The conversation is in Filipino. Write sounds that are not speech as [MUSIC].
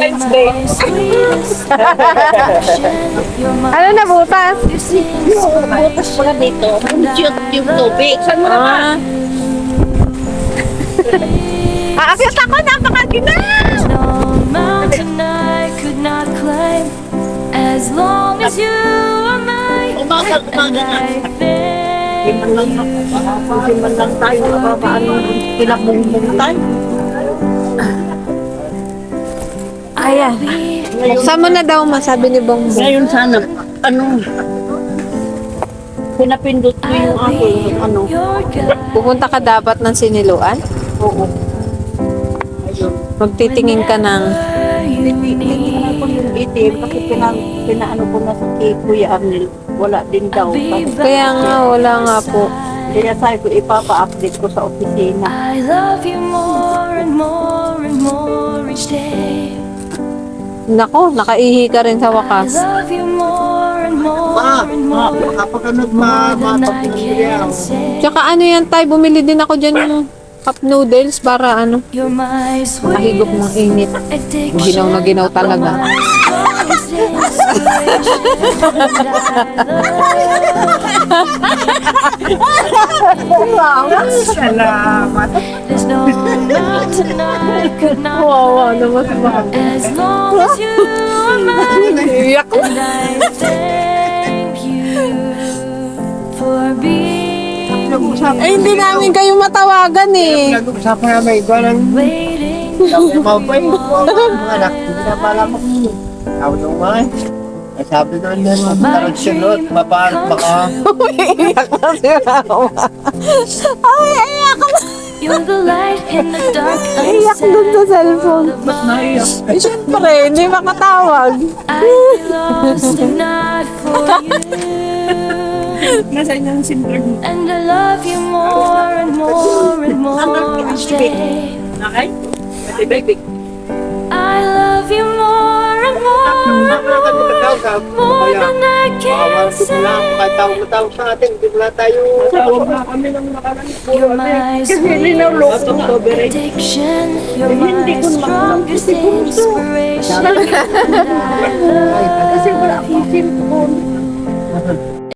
Valentine's Day. [LAUGHS] Ano na butas? Butas pala dito. Cute yung tubig. Saan mo naman? Ah, [LAUGHS] aakyat ako, napakagina! No mountain I could not climb as long as you are mine. Umaga, umaga na. Hindi man lang, hindi man lang tayo paano pinabumbong tayo. Ayan. Saan mo na daw masabi ni Bongbong? Ngayon sana, ano, pinapindot ko yung ako, yung ano. Pupunta ka dapat ng siniluan? oo. Ayun. Magtitingin ka ng... Titignan ko yung itim kasi pina, pinaano ko na sa kay Kuya Arnel. Wala din daw. Kaya nga, wala nga po. Kaya sabi ko, ipapa-update ko sa opisina. I love you more and more and more each day. Nako, nakaihi ka rin sa wakas. Ma, ma, makapaganood ma, say. Tsaka ano yan, tay, bumili din ako dyan ng cup noodles para ano, mahigop ng init. Ginaw na ginaw talaga. [LAUGHS] [LAUGHS] Salamat. There's no mountain I could not Wawa naman si Mami. as long as you are mine. [LAUGHS] Iyak And I thank you for being Eh, hindi namin kayo matawagan eh. Nag-usapan namin iba ng waiting [LAUGHS] mabay. Mga anak, hindi na pala mo. Tawag mga. Ay, sabi ko rin yan, magkaroon mapaan baka. [LAUGHS] Iyak na si Mama. Ay, iyak na. You're the light in the dark Iyak dun sa cellphone. Ba't naiyak? Eh, syempre, hindi makatawag. Be lost if not for you. Nasaan yung mo? And I love you more and more and more each day. Nakay? Ate baby. I love you more more, more than I can say. Kahit tawag-tawag sa atin, wala tayo. Tawag na kami ng nakarang You're my sweetest addiction. You're my strongest inspiration. Kasi wala akong cellphone.